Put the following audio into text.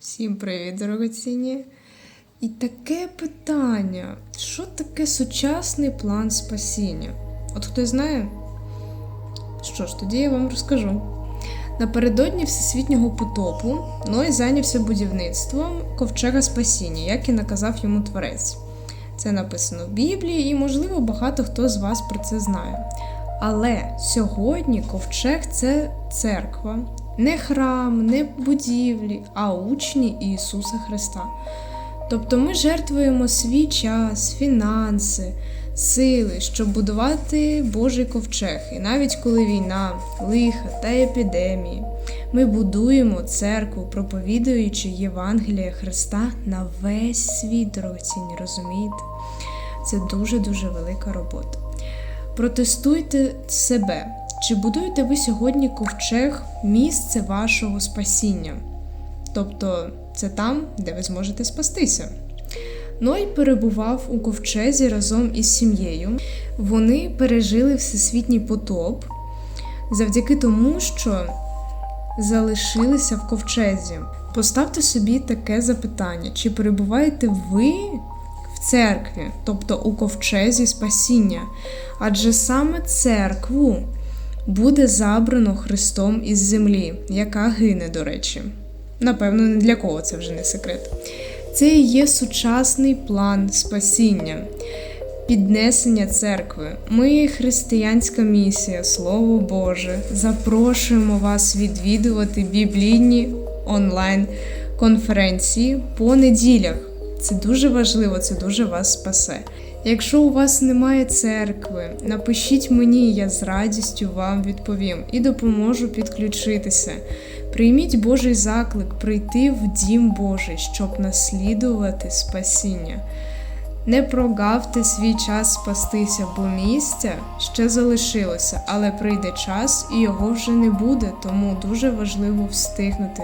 Всім привіт, дорогоцінні. І таке питання: що таке сучасний план спасіння? От хтось знає? Що ж, тоді я вам розкажу. Напередодні всесвітнього потопу Ной зайнявся будівництвом ковчега спасіння, як і наказав йому творець. Це написано в Біблії, і, можливо, багато хто з вас про це знає. Але сьогодні ковчег це церква, не храм, не будівлі, а учні Ісуса Христа. Тобто ми жертвуємо свій час, фінанси, сили, щоб будувати Божий ковчег. І навіть коли війна, лиха та епідемії, ми будуємо церкву, проповідуючи Євангелія Христа на весь світ, дорогоцінні, розумієте? Це дуже-дуже велика робота. Протестуйте себе. Чи будуєте ви сьогодні ковчег місце вашого спасіння? Тобто це там, де ви зможете спастися. Ной перебував у ковчезі разом із сім'єю. Вони пережили всесвітній потоп завдяки тому, що залишилися в ковчезі. Поставте собі таке запитання: чи перебуваєте ви в церкві, тобто у ковчезі спасіння? Адже саме церкву буде забрано Христом із землі, яка гине, до речі. Напевно, не для кого це вже не секрет. Це і є сучасний план спасіння, піднесення церкви. Ми, християнська місія, Слово Боже, запрошуємо вас відвідувати біблійні онлайн-конференції по неділях. Це дуже важливо, це дуже вас спасе. Якщо у вас немає церкви, напишіть мені, я з радістю вам відповім і допоможу підключитися. Прийміть Божий заклик прийти в дім Божий, щоб наслідувати спасіння. Не прогавте свій час спастися, бо місця ще залишилося, але прийде час і його вже не буде, тому дуже важливо встигнути.